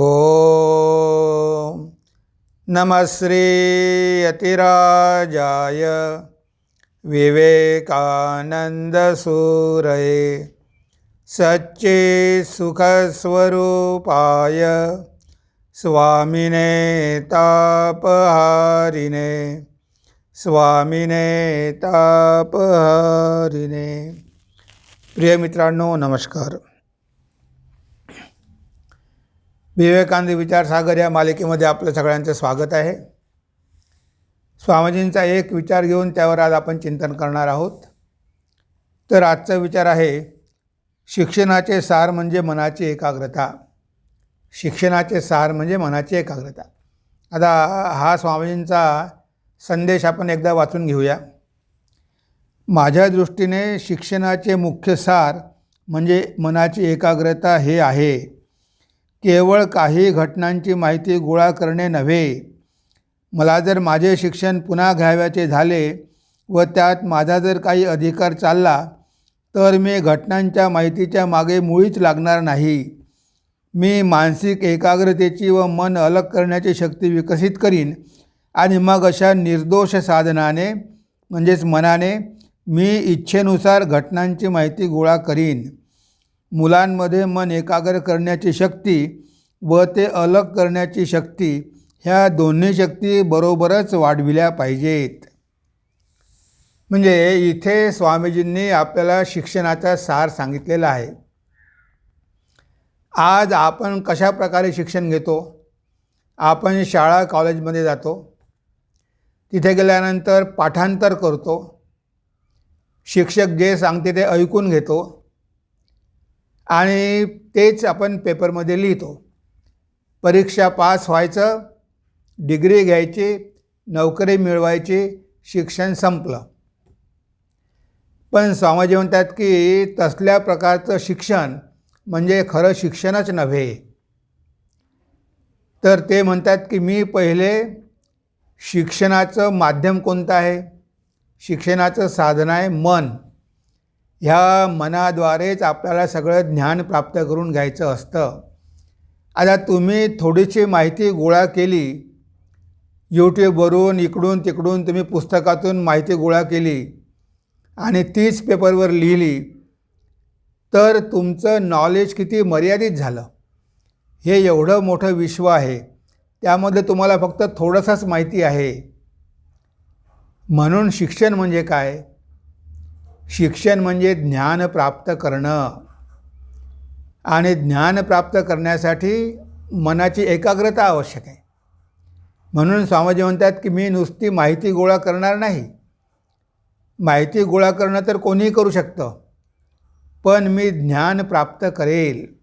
ॐ नमः श्रीयतिराजाय विवेकानन्दसूरये सच्चित्सुखस्वरूपाय स्वामिने तापहारिणे स्वामिने तापहारिणे। प्रिय मित्रांनो नमस्कार। विवेकानंद विचारसागर या मालिकेमध्ये आपलं सगळ्यांचं स्वागत आहे. स्वामीजींचा एक विचार घेऊन त्यावर आज आपण चिंतन करणार आहोत. तर आजचा विचार आहे शिक्षणाचे सार म्हणजे मनाची एकाग्रता. शिक्षणाचे सार म्हणजे मनाची एकाग्रता. आता हा स्वामीजींचा संदेश आपण एकदा वाचून घेऊया. माझ्या दृष्टीने शिक्षणाचे मुख्य सार म्हणजे मनाची एकाग्रता हे आहे. केवळ काही घटनांची माहिती गोळा करणे नव्हे. मला जर माझे शिक्षण पुन्हा घ्यावयाचे झाले व त्यात माझा जर काही अधिकार चालला तर मी घटनांच्या माहितीच्या मागे मुळीच लागणार नाही. मी मानसिक एकाग्रतेची व मन अलग करण्याची शक्ती विकसित करीन आणि मग अशा निर्दोष साधनाने म्हणजेच मनाने मी इच्छेनुसार घटनांची माहिती गोळा करीन. मुलांमध्ये मन एकाग्र करण्याची शक्ती व ते अलग करण्याची शक्ती ह्या दोन्ही शक्ती बरोबरच वाढविल्या पाहिजेत. म्हणजे इथे स्वामीजींनी आपल्याला शिक्षणाचा सार सांगितलेला आहे. आज आपण कशा प्रकारे शिक्षण घेतो? आपण शाळा कॉलेजमध्ये जातो. तिथे गेल्यानंतर पाठांतर करतो. शिक्षक जे सांगते ते ऐकून घेतो. आणि तेच आपण पेपरमध्ये लिहितो. परीक्षा पास व्हायचं डिग्री घ्यायची नोकरी मिळवायची शिक्षण संपलं. पण स्वामीजी म्हणतात की तसल्या प्रकारचं शिक्षण म्हणजे खरं शिक्षणच नव्हे. तर ते म्हणतात की मी पहिले शिक्षणाचं माध्यम कोणतं आहे? शिक्षणाचं साधन आहे मन. ह्या मनाद्वारेच आपल्याला सगळं ज्ञान प्राप्त करून घ्यायचं असतं. आता तुम्ही थोडीशी माहिती गोळा केली यूट्यूबवरून इकडून तिकडून तुम्ही पुस्तकातून माहिती गोळा केली आणि तीच पेपरवर लिहिली तर तुमचं नॉलेज किती मर्यादित झालं? हे एवढं मोठं विश्व आहे. त्यामध्ये तुम्हाला फक्त थोडंसंच माहिती आहे. म्हणून शिक्षण म्हणजे काय? शिक्षण म्हणजे ज्ञान प्राप्त करणं. आणि ज्ञान प्राप्त करण्यासाठी मनाची एकाग्रता आवश्यक आहे. म्हणून स्वामीजी म्हणतात की मी नुसती माहिती गोळा करणार नाही. माहिती गोळा करणं तर कोणीही करू शकतं. पण मी ज्ञान प्राप्त करेल.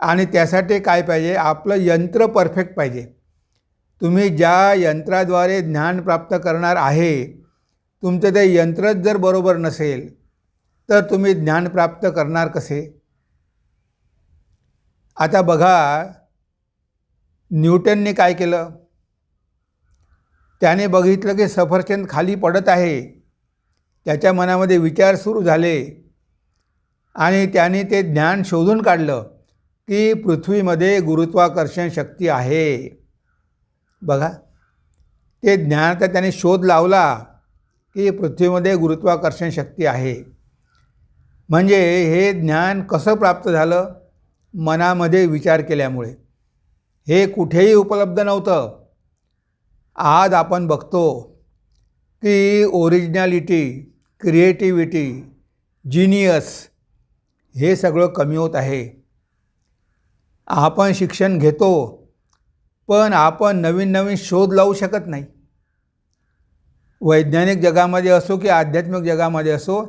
आणि त्यासाठी काय पाहिजे? आपलं यंत्र परफेक्ट पाहिजे. तुम्ही ज्या यंत्राद्वारे ज्ञान प्राप्त करणार आहे तुमचं ते यंत्रच जर बरोबर नसेल तर तुम्ही ज्ञान प्राप्त करणार कसे? आता बघा न्यूटनने काय केलं? त्याने बघितलं की सफरचंद खाली पडत आहे. त्याच्या मनामध्ये विचार सुरू झाले. आणि त्याने ते ज्ञान शोधून काढलं की पृथ्वीमध्ये गुरुत्वाकर्षण शक्ती आहे. बघा ते ज्ञान तर त्याने शोध लावला. की पृथ्वीमध्ये गुरुत्वाकर्षण शक्ती आहे. म्हणजे हे ज्ञान कसं प्राप्त झालं? मनामध्ये विचार केल्यामुळे. हे कुठेही उपलब्ध नव्हतं. आज आपण बघतो की ओरिजिनॅलिटी क्रिएटिव्हिटी जिनियस हे सगळं कमी होत आहे. आपण शिक्षण घेतो पण आपण नवीन नवीन शोध लावू शकत नाही. वैज्ञानिक जगामध्ये असो की आध्यात्मिक जगामध्ये असो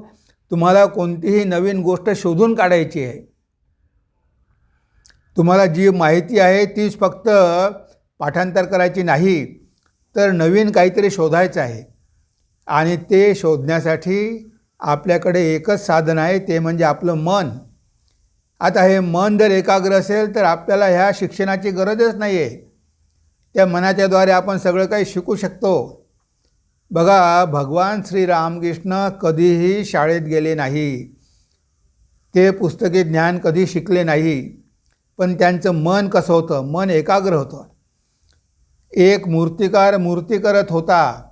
तुम्हाला कोणतीही नवीन गोष्ट शोधून काढायची आहे. तुम्हाला जी माहिती आहे तीच फक्त पाठांतर करायची नाही तर नवीन काहीतरी शोधायचं आहे. आणि ते शोधण्यासाठी आपल्याकडे एकच साधन आहे ते म्हणजे आपलं मन. आता हे मन जर एकाग्र असेल तर आपल्याला ह्या शिक्षणाची गरजच नाही आहे त्या मनाच्याद्वारे आपण सगळं काही शिकू शकतो. बघा भगवान श्रीरामकृष्ण कधीही शाळेत गेले नाही. ते पुस्तकी ज्ञान कधी शिकले नाही. पण त्यांचं मन कसं होतं? मन एकाग्र होतं. एक मूर्तिकार मूर्ती करत होता.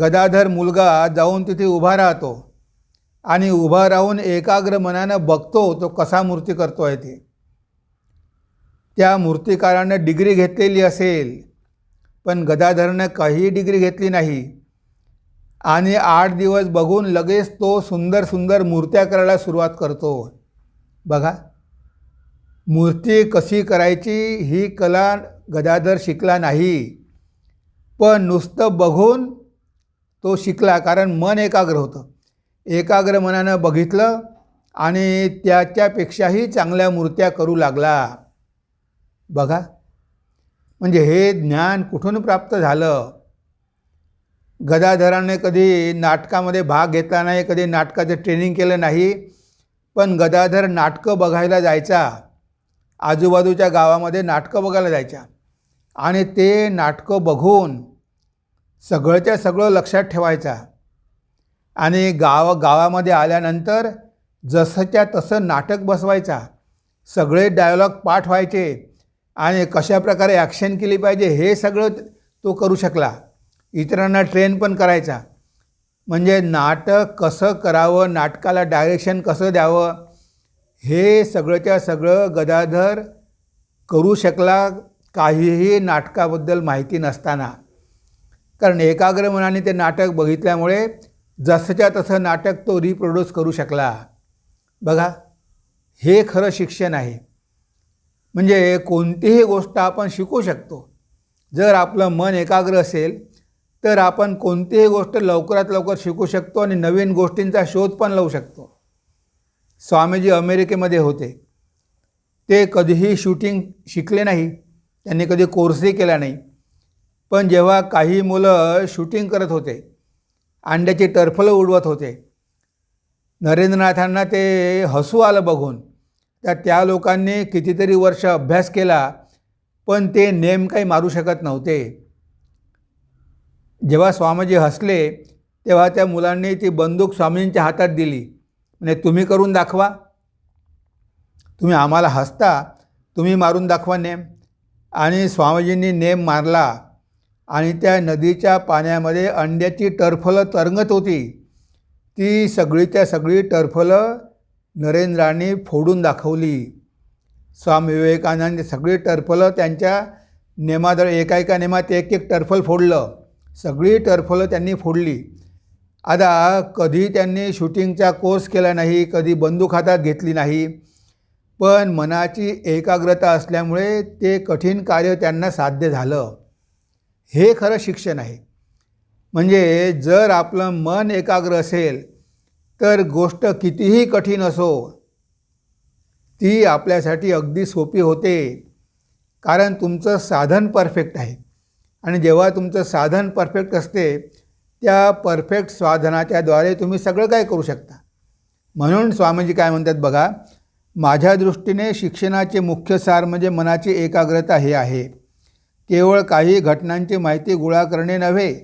गदाधर मुलगा जाऊन तिथे उभा राहतो आणि उभा राहून एकाग्र मनानं बघतो तो कसा मूर्ती करतो आहे ते. त्या मूर्तिकारानं डिग्री घेतलेली असेल पण गदाधरनं काहीही डिग्री घेतली नाही. आणि आठ दिवस बघून लगेच तो सुंदर सुंदर मूर्त्या करायला सुरुवात करतो. बघा मूर्ती कशी करायची ही कला गदाधर शिकला नाही. पण नुसतं बघून तो शिकला कारण मन एकाग्र होतं. एकाग्र मनानं बघितलं आणि त्याच्यापेक्षाही चांगल्या मूर्त्या करू लागला. बघा म्हणजे हे ज्ञान कुठून प्राप्त झालं? गदाधराने कधी नाटकामध्ये भाग घेतला नाही कधी नाटकाचं ट्रेनिंग केलं नाही. पण गदाधर नाटकं बघायला जायचा. आजूबाजूच्या गावामध्ये नाटकं बघायला जायच्या आणि ते नाटकं बघून सगळंच्या सगळं लक्षात ठेवायचा. आणि गाव गावामध्ये आल्यानंतर जसंच्या तसं नाटक बसवायचा. सगळे डायलॉग पाठ व्हायचे. आणि कशाप्रकारे ॲक्शन केली पाहिजे हे सगळं तो करू शकला. इतरांना ट्रेन पण करायचा. म्हणजे नाटक कसं करावं नाटकाला डायरेक्शन कसं द्यावं हे सगळंच्या सगळं गदाधर करू शकला काहीही नाटकाबद्दल माहिती नसताना. कारण एकाग्र मनाने ते नाटक बघितल्यामुळे जसंच्या तसं नाटक तो रिप्रोड्यूस करू शकला. बघा हे खरं शिक्षण आहे. म्हणजे कोणतीही गोष्ट आपण शिकू शकतो. जर आपलं मन एकाग्र असेल तर आपण कोणतीही गोष्ट लवकरात लवकर शिकू शकतो आणि नवीन गोष्टींचा शोध पण लावू शकतो. स्वामीजी अमेरिकेमध्ये होते. ते कधीही शूटिंग शिकले नाही. त्यांनी कधी कोर्सही केला नाही. पण जेव्हा काही मुलं शूटिंग करत होते अंड्याची टरफलं उडवत होते नरेंद्रनाथांना ते हसू आलं बघून तर त्या लोकांनी कितीतरी वर्ष अभ्यास केला पण ते नेम काही मारू शकत नव्हते. जेव्हा स्वामीजी हसले तेव्हा त्या मुलांनी ती बंदूक स्वामींच्या हातात दिली. म्हणजे तुम्ही करून दाखवा. तुम्ही आम्हाला हसता तुम्ही मारून दाखवा नेम. आणि स्वामीजींनी नेम मारला आणि त्या नदीच्या पाण्यामध्ये अंड्याची टरफलं तरंगत होती. ती सगळीच्या सगळी टरफलं नरेंद्रांनी फोडून दाखवली. स्वामी विवेकानंद सगळी टरफलं त्यांच्या नेमादळ एका एका नेमात एक एक टरफल फोडलं. सगळी टरफलं त्यांनी फोडली. आता कधी त्यांनी शूटिंगचा कोर्स केला नाही कधी बंदूक हातात घेतली नाही पण मनाची एकाग्रता असल्यामुळे ते कठीण कार्य त्यांना साध्य झालं. हे खरं शिक्षण आहे. म्हणजे जर आपलं मन एकाग्र असेल तर गोष्ट कितीही कठीण असो ती आपल्यासाठी अगदी सोपी होते. कारण तुमचं साधन परफेक्ट आहे. आणि जेव्हा तुमचं साधन परफेक्ट असते त्या परफेक्ट साधनाच्याद्वारे तुम्ही सगळं काय करू शकता. म्हणून स्वामीजी काय म्हणतात बघा माझ्या दृष्टीने शिक्षणाचे मुख्य सार म्हणजे मनाची एकाग्रता हे आहे. केवळ काही घटनांची माहिती गोळा करणे नव्हे.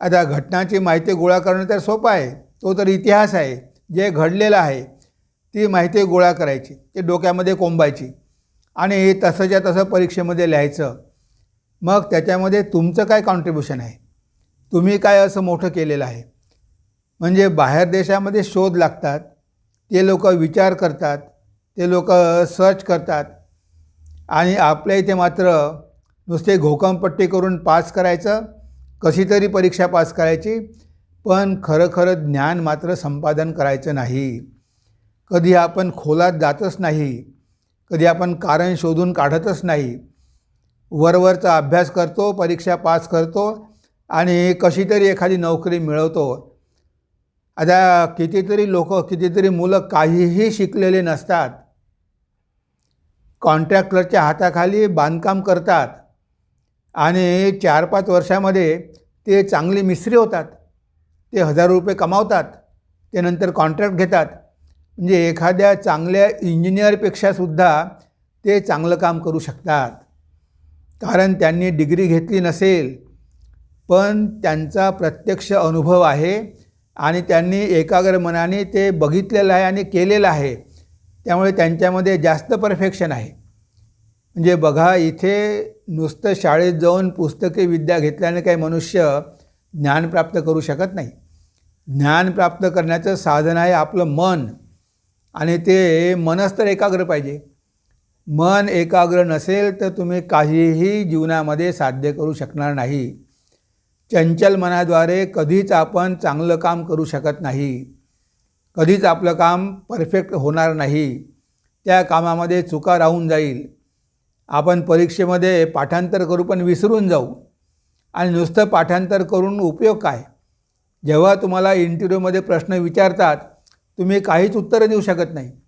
आता घटनाची माहिती गोळा करणं तर सोपं आहे तो तर इतिहास आहे जे घडलेलं आहे ती माहिती गोळा करायची ते डोक्यामध्ये कोंबायची आणि तसंच्या तसं परीक्षेमध्ये लिहायचं. मग त्याच्यामध्ये तुमचं काय कॉन्ट्रीब्युशन आहे? तुम्ही काय असं मोठं केलेलं आहे? म्हणजे बाहेर देशामध्ये शोध लागतात ते लोक विचार करतात ते लोक सर्च करतात आणि आपल्या इथे मात्र नुसते घोकमपट्टी करून पास करायचं कशी तरी परीक्षा पास करायची पण खरं खरं ज्ञान मात्र संपादन करायचं नाही. कधी आपण खोलात जातच नाही कधी आपण कारण शोधून काढतच नाही वरवरचा अभ्यास करतो परीक्षा पास करतो आणि कशी तरी एखादी नोकरी मिळवतो. आता कितीतरी लोक कितीतरी मुलं काहीही शिकलेले नसतात. कॉन्ट्रॅक्टरच्या हाताखाली बांधकाम करतात आणि चार पाच वर्षामध्ये ते चांगले मिस्त्री होतात. ते हजारो रुपये कमावतात. ते नंतर कॉन्ट्रॅक्ट घेतात. म्हणजे एखाद्या चांगल्या इंजिनियरपेक्षासुद्धा ते चांगलं काम करू शकतात. कारण त्यांनी डिग्री घेतली नसेल पण त्यांचा प्रत्यक्ष अनुभव आहे आणि त्यांनी एकाग्र मनाने ते बघितलेलं आहे आणि केलेलं आहे. त्यामुळे त्यांच्यामध्ये जास्त परफेक्शन आहे. म्हणजे बघा इथे नुसतं शाळेत जाऊन पुस्तके विद्या घेतल्याने काही मनुष्य ज्ञान प्राप्त करू शकत नाही. ज्ञान प्राप्त करण्याचं साधन आहे आपलं मन आणि ते मनच तर एकाग्र पाहिजे. मन एकाग्र नसेल तर तुम्ही काहीही जीवनामध्ये साध्य करू शकणार नाही. चंचल मनाद्वारे कधीच आपण चांगलं काम करू शकत नाही. कधीच आपलं काम परफेक्ट होणार नाही. त्या कामामध्ये चुका राहून जाईल. आपण परीक्षेमध्ये पाठांतर करू पण विसरून जाऊ. आणि नुसतं पाठांतर करून उपयोग काय? जेव्हा तुम्हाला इंटरव्ह्यूमध्ये प्रश्न विचारतात तुम्ही काहीच उत्तरं देऊ शकत नाही.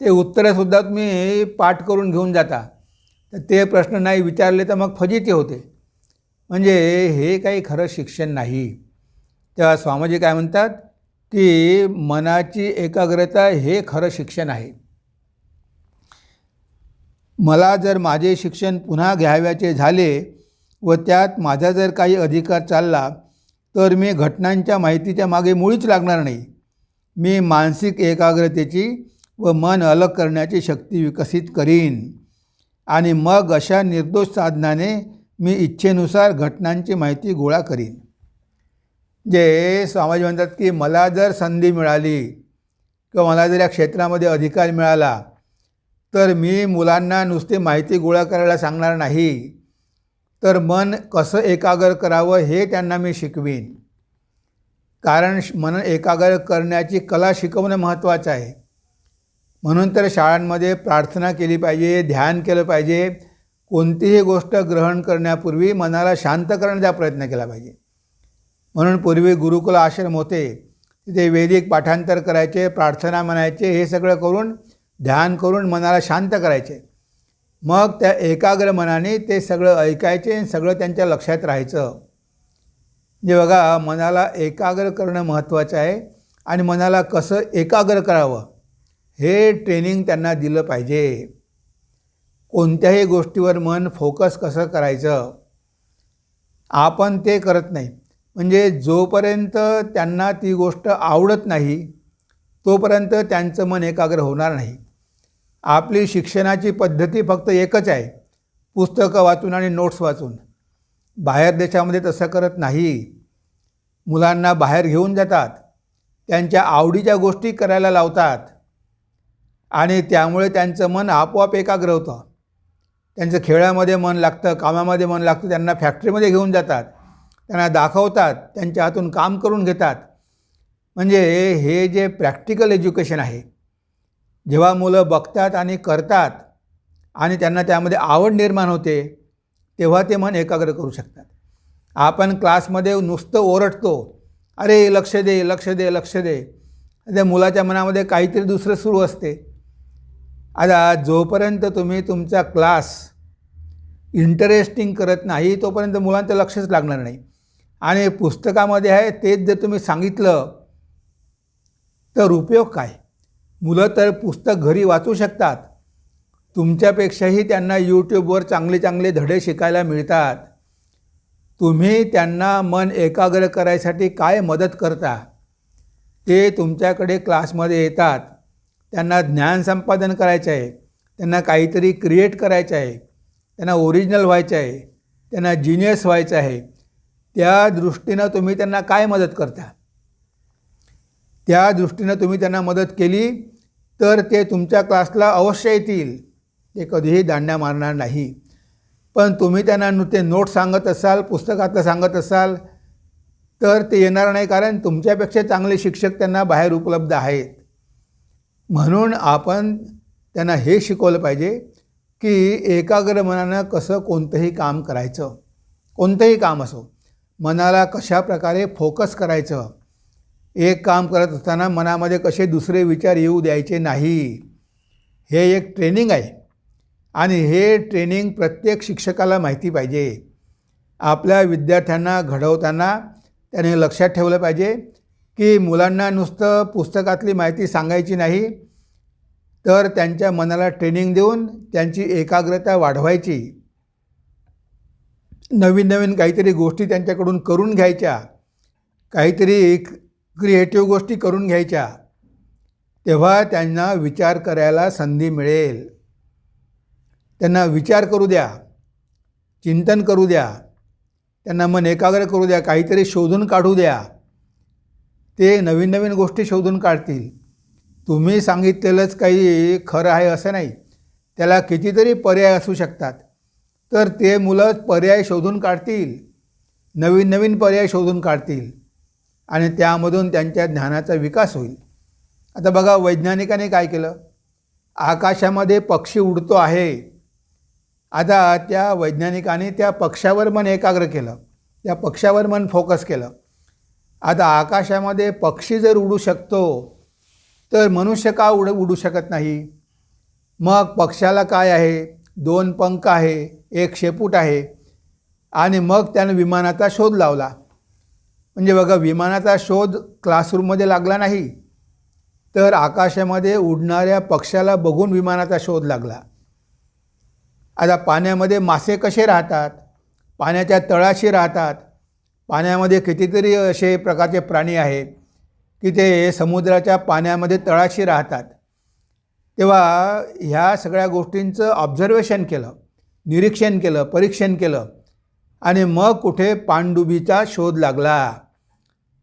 ते उत्तरंसुद्धा तुम्ही पाठ करून घेऊन जाता. तर ते प्रश्न नाही विचारले तर मग फजिती होते. म्हणजे हे काही खरं शिक्षण नाही. तेव्हा स्वामीजी काय म्हणतात की मनाची एकाग्रता हे खरं शिक्षण आहे. मला जर माझे शिक्षण पुन्हा घ्याव्याचे झाले व त्यात माझा जर काही अधिकार चालला तर मी घटनांच्या माहितीच्या मागे मुळीच लागणार नाही. मी मानसिक एकाग्रतेची व मन अलग करण्याची शक्ती विकसित करीन. आणि मग अशा निर्दोष साधनाने मी इच्छेनुसार घटनांची माहिती गोळा करीन. जे स्वामीजी म्हणतात की मला जर संधी मिळाली किंवा मला जर या क्षेत्रामध्ये अधिकार मिळाला तर मी मुलांना नुसती माहिती गोळा करायला सांगणार नाही. तर मन कसं एकाग्र करावं हे त्यांना मी शिकवीन. कारण मन एकाग्र करण्याची कला शिकवणं महत्त्वाचं आहे. म्हणून तर शाळांमध्ये प्रार्थना केली पाहिजे ध्यान केलं पाहिजे. कोणतीही गोष्ट ग्रहण करण्यापूर्वी मनाला शांत करण्याचा प्रयत्न केला पाहिजे. म्हणून पूर्वी गुरुकुल आश्रम होते तिथे वैदिक पाठांतर करायचे प्रार्थना म्हणायचे हे सगळं करून ध्यान करून मनाला शांत करायचे. मग त्या एकाग्र मनाने ते सगळं ऐकायचे आणि सगळं त्यांच्या लक्षात राहायचं. जे बघा मनाला एकाग्र करणं महत्त्वाचं आहे आणि मनाला कसं एकाग्र करावं? हे ट्रेनिंग त्यांना दिलं पाहिजे. कोणत्याही गोष्टीवर मन फोकस कसं करायचं? आपण ते करत नाही. म्हणजे जोपर्यंत त्यांना ती गोष्ट आवडत नाही तोपर्यंत त्यांचं मन एकाग्र होणार नाही. आपली शिक्षणाची पद्धती फक्त एकच आहे. पुस्तकं वाचून आणि नोट्स वाचून. बाहेर देशामध्ये तसं करत नाही. मुलांना बाहेर घेऊन जातात. त्यांच्या आवडीच्या गोष्टी करायला लावतात. आणि त्यामुळे त्यांचं मन आपोआप एकाग्र होतं. त्यांचं खेळामध्ये मन लागतं कामामध्ये मन लागतं त्यांना फॅक्टरीमध्ये घेऊन जातात. त्यांना दाखवतात त्यांच्या हातून काम करून घेतात. म्हणजे हे जे प्रॅक्टिकल एज्युकेशन आहे जेव्हा मुलं बघतात आणि करतात आणि त्यांना त्यामध्ये आवड निर्माण होते तेव्हा ते मन एकाग्र करू शकतात. आपण क्लासमध्ये नुसतं ओरडतो अरे लक्ष दे लक्ष दे लक्ष दे. त्या मुलाच्या मनामध्ये काहीतरी दुसरं सुरू असते. आता जोपर्यंत तुम्ही तुमचा क्लास इंटरेस्टिंग करत नाही तोपर्यंत मुलांचं लक्षच लागणार नाही. आणि पुस्तकामध्ये आहे तेच जर तुम्ही सांगितलं तर उपयोग काय? मुलं तर पुस्तक घरी वाचू शकतात. तुमच्यापेक्षाही त्यांना यूट्यूबवर चांगले चांगले धडे शिकायला मिळतात. तुम्ही त्यांना मन एकाग्र करायसाठी काय मदत करता? ते तुमच्याकडे क्लासमध्ये येतात. त्यांना ज्ञान संपादन करायचं आहे त्यांना काहीतरी क्रिएट करायचं आहे त्यांना ओरिजिनल व्हायचं आहे त्यांना जिनियस व्हायचं आहे त्या दृष्टीनं तुम्ही त्यांना काय मदत करता? त्या दृष्टीनं तुम्ही त्यांना मदत केली तर ते तुमच्या क्लासला अवश्य येतील. ते कधीही दांड्या मारणार नाही. पण तुम्ही त्यांना नुसते नोट सांगत असाल पुस्तकातलं सांगत असाल तर ते येणार नाही कारण तुमच्यापेक्षा चांगले शिक्षक त्यांना बाहेर उपलब्ध आहेत. म्हणून आपण त्यांना हे शिकवलं पाहिजे की एकाग्र मनानं कसं कोणतंही काम करायचं. कोणतंही काम असो मनाला कशा प्रकारे फोकस करायचं एक काम करत असताना मनामध्ये कसे दुसरे विचार येऊ द्यायचे नाही हे एक ट्रेनिंग आहे. आणि हे ट्रेनिंग प्रत्येक शिक्षकाला माहिती पाहिजे. आपल्या विद्यार्थ्यांना घडवताना त्याने लक्षात ठेवलं पाहिजे की मुलांना नुसतं पुस्तकातली माहिती सांगायची नाही तर त्यांच्या मनाला ट्रेनिंग देऊन त्यांची एकाग्रता वाढवायची. नवीन नवीन काहीतरी गोष्टी त्यांच्याकडून करून घ्यायच्या काहीतरी क्रिएटिव्ह गोष्टी करून घ्यायच्या तेव्हा त्यांना विचार करायला संधी मिळेल. त्यांना विचार करू द्या चिंतन करू द्या त्यांना मन एकाग्र करू द्या काहीतरी शोधून काढू द्या. ते नवीन नवीन गोष्टी शोधून काढतील. तुम्ही सांगितलेलंच काही खरं आहे असं नाही. त्याला कितीतरी पर्याय असू शकतात. तर ते मुलं पर्याय शोधून काढतील. नवीन नवीन पर्याय शोधून काढतील. आणि त्यामधून त्यांच्या ज्ञानाचा विकास होईल. आता बघा वैज्ञानिकाने काय केलं? आकाशामध्ये पक्षी उडतो आहे. आता त्या वैज्ञानिकाने त्या पक्षावर मन एकाग्र केलं. त्या पक्षावर मन फोकस केलं. आता आकाशामध्ये पक्षी जर उडू शकतो तर मनुष्य का उड उडू शकत नाही? मग पक्षाला काय आहे? दोन पंख आहे एक शेपूट आहे. आणि मग त्यानं विमानाचा शोध लावला. म्हणजे बघा विमानाचा शोध क्लासरूममध्ये लागला नाही तर आकाशामध्ये उडणाऱ्या पक्षाला बघून विमानाचा शोध लागला. आता पाण्यामध्ये मासे कसे राहतात? पाण्याच्या तळाशी राहतात. पाण्यामध्ये कितीतरी असे प्रकारचे प्राणी आहेत की ते समुद्राच्या पाण्यामध्ये तळाशी राहतात. तेव्हा ह्या सगळ्या गोष्टींचं ऑब्झर्वेशन केलं निरीक्षण केलं परीक्षण केलं आणि मग कुठे पाणडुबीचा शोध लागला.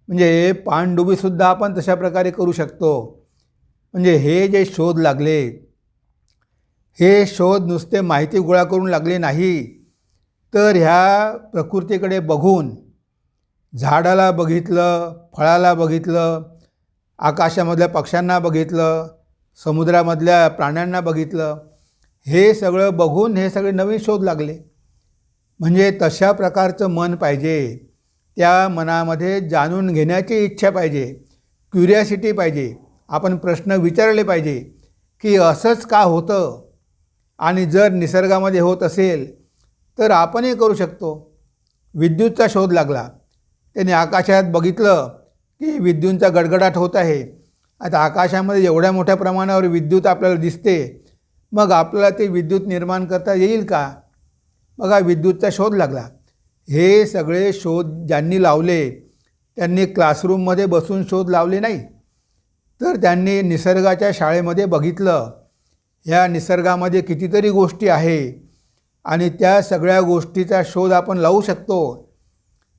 म्हणजे पाणडुबीसुद्धा आपण तशा प्रकारे करू शकतो. म्हणजे हे जे शोध लागले हे शोध नुसते माहिती गोळा करून लागले नाही. तर ह्या प्रकृतीकडे बघून झाडाला बघितलं फळाला बघितलं आकाशामधल्या पक्ष्यांना बघितलं समुद्रामधल्या प्राण्यांना बघितलं हे सगळं बघून हे सगळे नवीन शोध लागले. म्हणजे तशा प्रकारचं मन पाहिजे. त्या मनामध्ये जाणून घेण्याची इच्छा पाहिजे. क्युरियासिटी पाहिजे. आपण प्रश्न विचारले पाहिजे की असंच का होतं? आणि जर निसर्गामध्ये होत असेल तर आपणही करू शकतो. विद्युतचा शोध लागला. त्याने आकाशात बघितलं की विद्युतचा गडगडाट होत आहे. आता आकाशामध्ये एवढ्या मोठ्या प्रमाणावर विद्युत आपल्याला दिसते. मग आपल्याला ते विद्युत निर्माण करता येईल का? बघा विद्युतचा शोध लागला. हे सगळे शोध ज्यांनी लावले त्यांनी क्लासरूममध्ये बसून शोध लावले नाही. तर त्यांनी निसर्गाच्या शाळेमध्ये बघितलं. ह्या निसर्गामध्ये कितीतरी गोष्टी आहे आणि त्या सगळ्या गोष्टीचा शोध आपण लावू शकतो.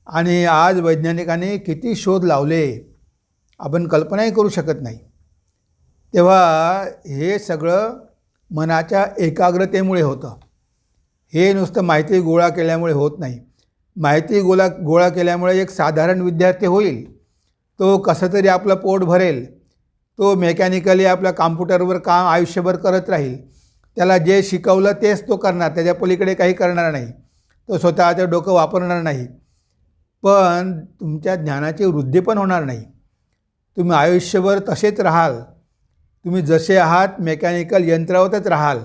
आणि आज वैज्ञानिकांनी किती शोध लावले आपण कल्पनाही करू शकत नाही. तेव्हा हे सगळं मनाच्या एकाग्रतेमुळे होतं. हे नुसतं माहिती गोळा केल्यामुळे होत नाही. माहिती गोळा गोळा केल्यामुळे एक साधारण विद्यार्थी होईल. तो कसं तरी आपलं पोट भरेल. तो मेकॅनिकली आपल्या कॉम्प्युटरवर काम आयुष्यभर करत राहील. त्याला जे शिकवलं तेच तो करणार. त्याच्या पलीकडे काही करणार नाही. तो स्वतःचं डोकं वापरणार नाही. पण तुमच्या ज्ञानाची वृद्धी पण होणार नाही. तुम्ही आयुष्यभर तसेच राहाल. तुम्ही जसे आहात मेकॅनिकल यंत्रावतच राहाल.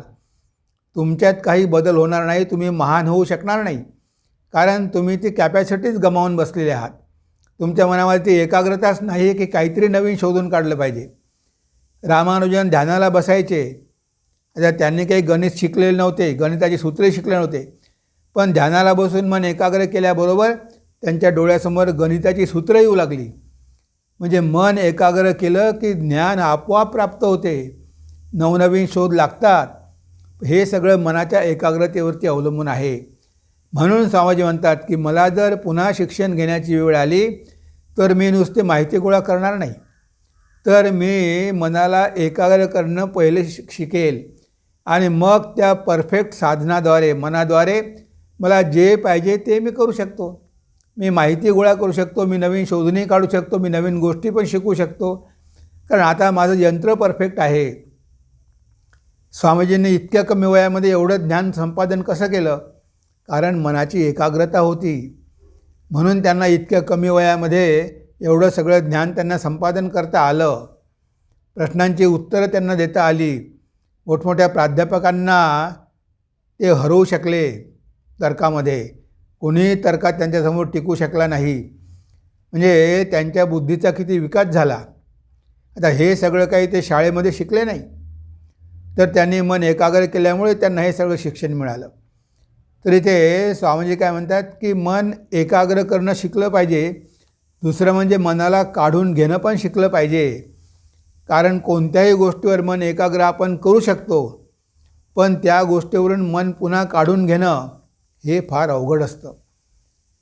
तुमच्यात काही बदल होणार नाही तुम्ही महान होऊ शकणार नाही. कारण तुम्ही ती कॅपॅसिटीच गमावून बसलेले आहात. तुमच्या मनामध्ये ती एकाग्रताच नाही की काहीतरी नवीन शोधून काढलं पाहिजे. रामानुजन ध्यानाला बसायचे. आता त्यांनी काही गणित शिकलेले नव्हते गणिताची सूत्रे शिकले नव्हते. पण ध्यानाला बसून मन एकाग्र केल्याबरोबर त्यांच्या डोळ्यासमोर गणिताची सूत्रं येऊ लागली. म्हणजे मन एकाग्र केलं की ज्ञान आपोआप प्राप्त होते. नवनवीन शोध लागतात. हे सगळं मनाच्या एकाग्रतेवरती अवलंबून आहे. म्हणून स्वामीजी म्हणतात की मला जर पुन्हा शिक्षण घेण्याची वेळ आली तर मी नुसते माहिती गोळा करणार नाही. तर मी मनाला एकाग्र करणं पहिले शिक शिकेल. आणि मग त्या परफेक्ट साधनाद्वारे मनाद्वारे मला जे पाहिजे ते मी करू शकतो. मी माहिती गोळा करू शकतो मी नवीन शोधणी काढू शकतो मी नवीन गोष्टी पण शिकू शकतो. कारण आता माझं यंत्र परफेक्ट आहे. स्वामीजींनी इतक्या कमी वयामध्ये एवढं ज्ञान संपादन कसं केलं? कारण मनाची एकाग्रता होती. म्हणून त्यांना इतक्या कमी वयामध्ये एवढं सगळं ज्ञान त्यांना संपादन करता आलं. प्रश्नांची उत्तरं त्यांना देता आली. मोठमोठ्या प्राध्यापकांना ते हरवू शकले. तर्कामध्ये कोणीही तर्कात त्यांच्यासमोर टिकू शकला नाही. म्हणजे त्यांच्या बुद्धीचा किती विकास झाला. आता हे सगळं काही ते शाळेमध्ये शिकले नाही. तर त्यांनी मन एकाग्र केल्यामुळे त्यांना हे सगळं शिक्षण मिळालं. तर इथे स्वामीजी काय म्हणतात की मन एकाग्र करणं शिकलं पाहिजे. दुसरं म्हणजे मनाला काढून घेणं पण शिकलं पाहिजे. कारण कोणत्याही गोष्टीवर मन एकाग्र आपण करू शकतो. पण त्या गोष्टीवरून मन पुन्हा काढून घेणं हे फार अवघड असतं.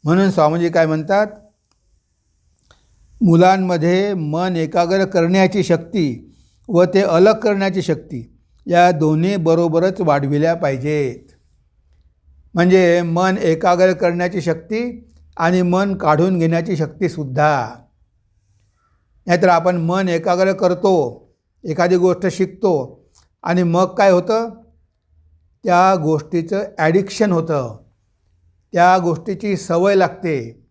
म्हणून स्वामीजी काय म्हणतात? मुलांमध्ये मन एकाग्र करण्याची शक्ती व ते अलग करण्याची शक्ती या दोन्ही बरोबरच वाढविल्या पाहिजेत. म्हणजे मन एकाग्र करण्याची शक्ती आणि मन काढून घेण्याची शक्तीसुद्धा नाहीतर आपण मन एकाग्र करतो एखादी गोष्ट शिकतो आणि मग काय होतं? त्या गोष्टीचं ॲडिक्शन होतं. त्या गोष्टीची सवय लागते.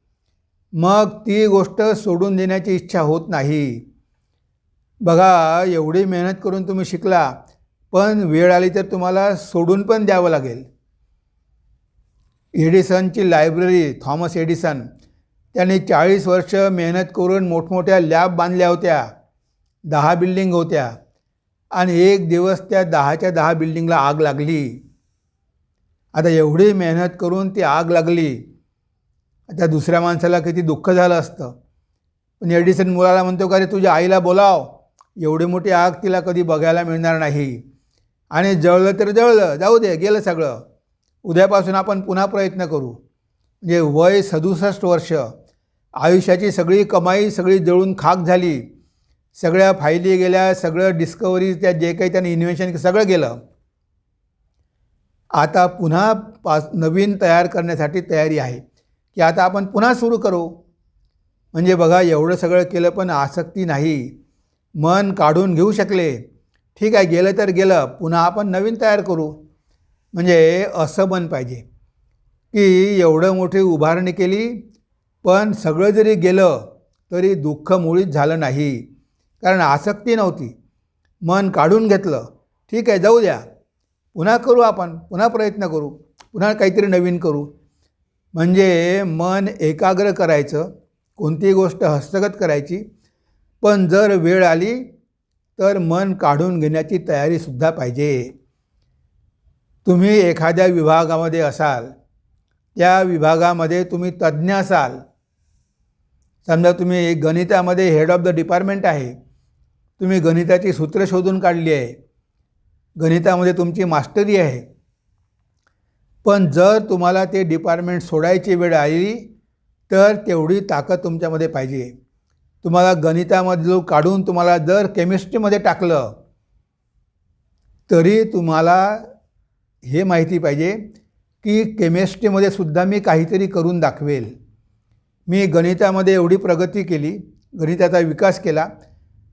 मग ती गोष्ट सोडून देण्याची इच्छा होत नाही. बघा एवढी मेहनत करून तुम्ही शिकला पण वेळ आली तर तुम्हाला सोडून पण द्यावं लागेल. एडिसनची लायब्ररी थॉमस एडिसन त्यांनी चाळीस वर्ष मेहनत करून मोठमोठ्या लॅब बांधल्या होत्या दहा बिल्डिंग होत्या. आणि एक दिवस त्या दहाच्या दहा बिल्डिंगला आग लागली. आता एवढी मेहनत करून ती आग लागली. त्या दुसऱ्या माणसाला किती दुःख झालं असतं. पण एडिसन मुलाला म्हणतो का रे तुझ्या आईला बोलाव. एवढी मोठी आग तिला कधी बघायला मिळणार नाही. आणि जळलं तर जळलं जाऊ दे गेलं सगळं. उद्यापासून आपण पुन्हा प्रयत्न करू. म्हणजे वय सदुसष्ट वर्ष. आयुष्याची सगळी कमाई सगळी जळून खाक झाली. सगळ्या फायली गेल्या सगळं डिस्कवरी त्या जे काही त्याने इन्व्हेन्शन सगळं गेलं. आता पुन्हा पास नवीन तयार करण्यासाठी तयारी आहे. की आता आपण पुन्हा सुरू करू. म्हणजे बघा एवढं सगळं केलं पण आसक्ती नाही. मन काढून घेऊ शकले. ठीक आहे गेलं तर गेलं. पुन्हा आपण नवीन तयार करू. म्हणजे असं बन पाहिजे. की एवढं मोठी उभारणी केली पण सगळं जरी गेलं तरी दुःख मुळीच झालं नाही. कारण आसक्ती नव्हती. मन काढून घेतलं. ठीक आहे जाऊ द्या. पुन्हा करू आपण पुन्हा प्रयत्न करू पुन्हा काहीतरी नवीन करू. म्हणजे मन एकाग्र करायचं कोणतीही गोष्ट हस्तगत करायची पण जर वेळ आली तर मन काढून घेण्याची तयारीसुद्धा पाहिजे. तुम्ही एखाद्या विभागामध्ये असाल त्या विभागामध्ये तुम्ही तज्ज्ञ असाल समजा तुम्ही गणितामध्ये हेड ऑफ द डिपार्टमेंट आहे तुम्ही गणिताची सूत्र शोधून काढली आहे गणितामध्ये तुमची मास्टरी आहे. पण जर तुम्हाला ते डिपार्टमेंट सोडायची वेळ आली तर तेवढी ताकद तुमच्यामध्ये पाहिजे. तुम्हाला गणितामधलं काढून तुम्हाला जर केमिस्ट्रीमध्ये टाकलं तरी तुम्हाला हे माहिती पाहिजे की केमिस्ट्रीमध्ये सुद्धा मी काहीतरी करून दाखवेल. मी गणितामध्ये एवढी प्रगती केली गणिताचा विकास केला.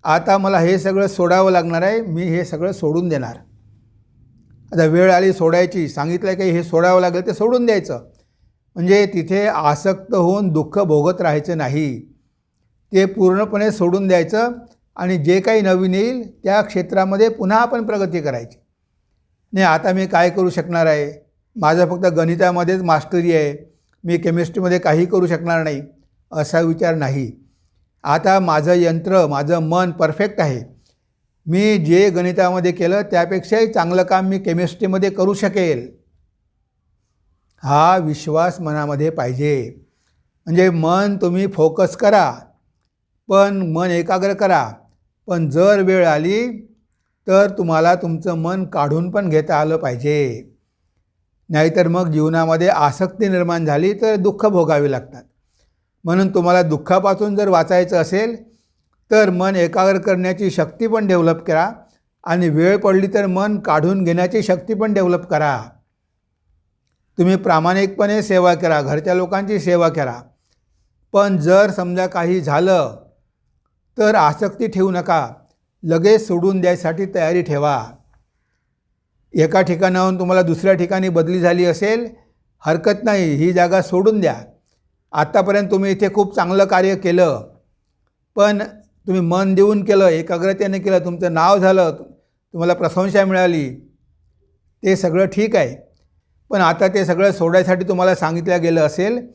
आता मला हे सगळं सोडावं लागणार आहे मी हे सगळं सोडून देणार. आता वेळ आली सोडायची सांगितलं की हे सोडावं लागेल ते सोडून द्यायचं. म्हणजे तिथे आसक्त होऊन दुःख भोगत राहायचं नाही. ते पूर्णपणे सोडून द्यायचं आणि जे काही नवीन येईल त्या क्षेत्रामध्ये पुन्हा आपण प्रगती करायची. नाही आता मी काय करू शकणार आहे? माझं फक्त गणितामध्येच मास्टरी आहे. मी केमिस्ट्रीमध्ये काही करू शकणार नाही असा विचार नाही. आता माझं यंत्र माझं मन परफेक्ट आहे. मी जे गणितामध्ये केलं त्यापेक्षाही चांगलं काम मी केमिस्ट्रीमध्ये करू शकेल. हा विश्वास मनामध्ये पाहिजे. म्हणजे मन तुम्ही फोकस करा पण मन एकाग्र करा. पण जर वेळ आली तर तुम्हाला तुमचं मन काढून पण घेता आलं पाहिजे. नाहीतर मग जीवनामध्ये आसक्ती निर्माण झाली तर दुःख भोगावी लागतात. म्हणून तुम्हाला दुःखापासून जर वाचायचं असेल तर मन एकाग्र करण्याची शक्ती पण डेव्हलप करा. आणि वेळ पडली तर मन काढून घेण्याची शक्ती पण डेव्हलप करा. तुम्ही प्रामाणिकपणे सेवा करा घरच्या लोकांची सेवा करा. पण जर समजा काही झालं तर आसक्ती ठेवू नका. लगेच सोडून द्यायसाठी तयारी ठेवा. एका ठिकाणाहून तुम्हाला दुसऱ्या ठिकाणी बदली झाली असेल हरकत नाही ही जागा सोडून द्या. आत्तापर्यंत तुम्ही इथे खूप चांगलं कार्य केलं पण तुम्ही मन देऊन केलं एकाग्रतेने केलं तुमचं नाव झालं तुम्हाला प्रशंसा मिळाली ते सगळं ठीक आहे. पण आता ते सगळं सोडायसाठी तुम्हाला सांगितलं गेलं असेल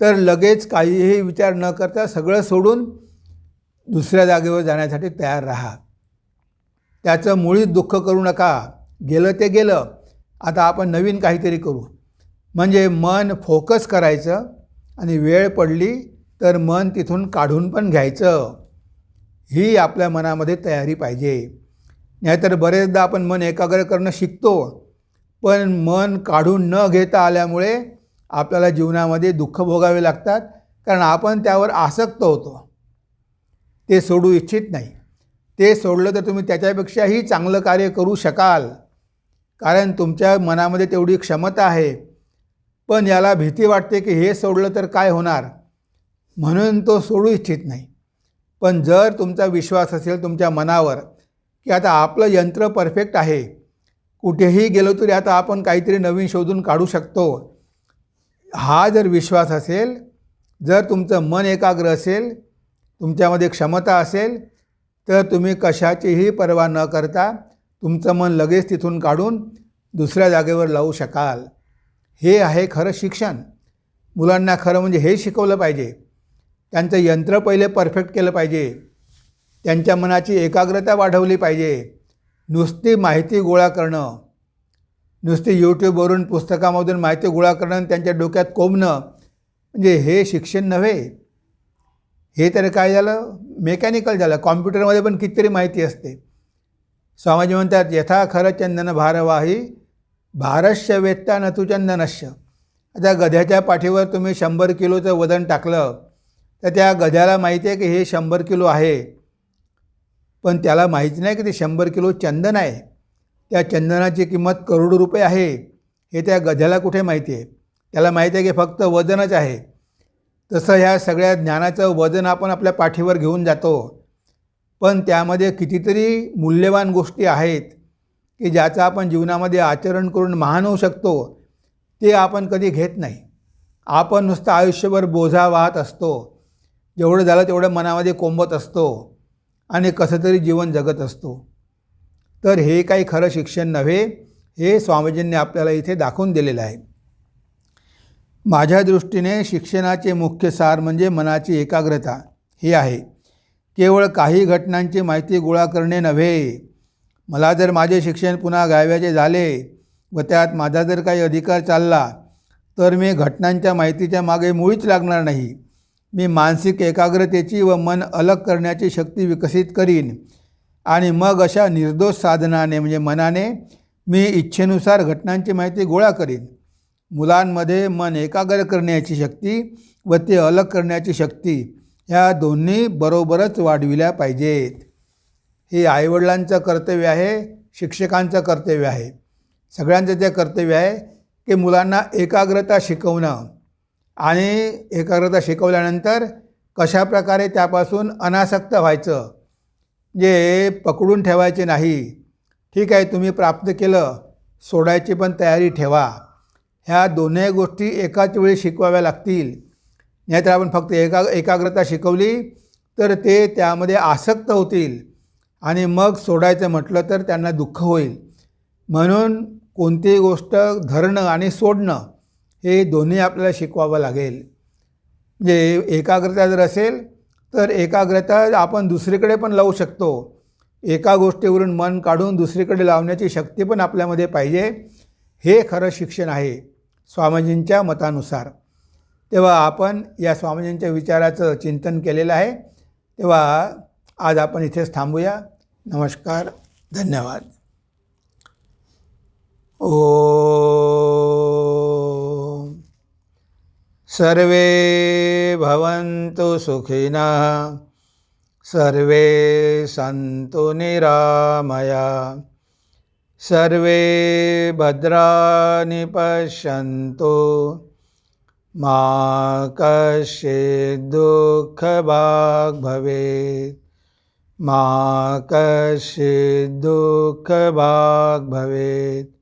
तर लगेच काहीही विचार न करता सगळं सोडून दुसऱ्या जागेवर जाण्यासाठी तयार राहा. त्याचं मुळीच दुःख करू नका. गेलं ते गेलं. आता आपण नवीन काहीतरी करू. म्हणजे मन फोकस करायचं आणि वेळ पडली तर मन तिथून काढून पण घ्यायचं. ही आपल्या मनामध्ये तयारी पाहिजे. नाहीतर बरेचदा आपण मन एकाग्र करणं शिकतो. पण मन काढून न घेता आल्यामुळे आपल्याला जीवनामध्ये दुःख भोगावे लागतात. कारण आपण त्यावर आसक्त होतो. ते सोडू इच्छित नाही. ते सोडलं तर तुम्ही त्याच्यापेक्षाही चांगलं कार्य करू शकाल. कारण तुमच्या मनामध्ये तेवढी क्षमता आहे. पण याला भीती वाटते की हे सोडलं तर काय होणार? म्हणून तो सोडू इच्छित नाही. पण जर तुमचा विश्वास असेल तुमच्या मनावर की आता आपलं यंत्र परफेक्ट आहे कुठेही गेलो तरी आता आपण काहीतरी नवीन शोधून काढू शकतो. हा जर विश्वास असेल जर तुमचं मन एकाग्र असेल तुमच्यामध्ये क्षमता असेल तर तुम्ही कशाचीही पर्वा न करता तुमचं मन लगेच तिथून काढून दुसऱ्या जागेवर लावू शकाल. हे आहे खरं शिक्षण. मुलांना खरं म्हणजे हे शिकवलं पाहिजे. त्यांचं यंत्र पहिले परफेक्ट केलं पाहिजे. त्यांच्या मनाची एकाग्रता वाढवली पाहिजे. नुसती माहिती गोळा करणं नुसती यूट्यूबवरून पुस्तकामधून माहिती गोळा करणं आणि त्यांच्या डोक्यात कोंबणं म्हणजे हे शिक्षण नव्हे. हे तर काय झालं? मेकॅनिकल झालं. कॉम्प्युटरमध्ये पण कितीतरी माहिती असते. स्वामीजी म्हणतात यथा खरं चंदन भारवाही भारस्य वेत्ता नतु चंदनश्य आता गध्याच्या पाठीवर तुम्ही शंभर किलोचं वजन टाकलं तर त्या गध्याला माहिती आहे की हे शंभर किलो आहे. पण त्याला माहीत नाही की ते शंभर किलो चंदन आहे. त्या चंदनाची किंमत करोडो रुपये आहे. हे त्या गध्याला कुठे माहिती आहे? त्याला माहिती आहे की फक्त वजनच आहे. तसं ह्या सगळ्या ज्ञानाचं वजन आपण आपल्या पाठीवर घेऊन जातो. पण त्यामध्ये कितीतरी मूल्यवान गोष्टी आहेत की ज्याचं आपण जीवनामध्ये आचरण करून महान होऊ शकतो. ते आपण कधी घेत नाही. आपण नुसतं आयुष्यभर बोझा वाहत असतो. जेवढं झालं तेवढं मनामध्ये कोंबत असतो आणि कसं तरी जीवन जगत असतो. तर हे काही खरं शिक्षण नव्हे हे स्वामीजींनी आपल्याला इथे दाखवून दिलेलं आहे. माझ्या दृष्टीने शिक्षणाचे मुख्य सार म्हणजे मनाची एकाग्रता हे आहे. केवळ काही घटनांची माहिती गोळा करणे नव्हे. मला जर माझे शिक्षण पुन्हा गायव्याचे झाले व त्यात माझा जर काही अधिकार चालला तर मी घटनांच्या माहितीच्या मागे मुळीच लागणार नाही. मी मानसिक एकाग्रतेची व मन अलग करण्याची शक्ती विकसित करीन. आणि मग अशा निर्दोष साधनाने म्हणजे मनाने मी इच्छेनुसार घटनांची माहिती गोळा करीन. मुलांमध्ये मन एकाग्र करण्याची शक्ती व ते अलग करण्याची शक्ती ह्या दोन्ही बरोबरच वाढविल्या पाहिजेत. हे आईवडिलांचं कर्तव्य आहे शिक्षकांचं कर्तव्य आहे. सगळ्यांचं ते कर्तव्य आहे की मुलांना एकाग्रता शिकवणं. आणि एकाग्रता शिकवल्यानंतर कशाप्रकारे त्यापासून अनासक्त व्हायचं? जे पकडून ठेवायचे नाही. ठीक आहे तुम्ही प्राप्त केलं. सोडायची पण तयारी ठेवा. ह्या दोन्ही गोष्टी एकाच वेळी शिकवाव्या लागतील. नाहीतर आपण फक्त एका एकाग्रता शिकवली तर ते त्यामध्ये आसक्त होतील. आणि मग सोडायचं म्हटलं तर त्यांना दुःख होईल. म्हणून कोणतीही गोष्ट धरणं आणि सोडणं हे दोन्ही आपल्याला शिकवावं लागेल. म्हणजे एकाग्रता जर असेल तर एकाग्रता आपण दुसरीकडे पण लावू शकतो. एका गोष्टीवरून मन काढून दुसरीकडे लावण्याची शक्ती पण आपल्यामध्ये पाहिजे. हे खरं शिक्षण आहे स्वामीजींच्या मतानुसार. तेव्हा आपण या स्वामीजींच्या विचाराचं चिंतन केलेलं आहे. तेव्हा आज आपण इथेच थांबूया. नमस्कार धन्यवाद. ओ सर्वे भवन्तु सुखिनः सर्वे सन्तु निरामया सर्वे भद्राणि पश्यन्तु। मा कश्चित् दुःखभाग् भवेत्। मा कश्चित् दुःखभाग् भवेत्।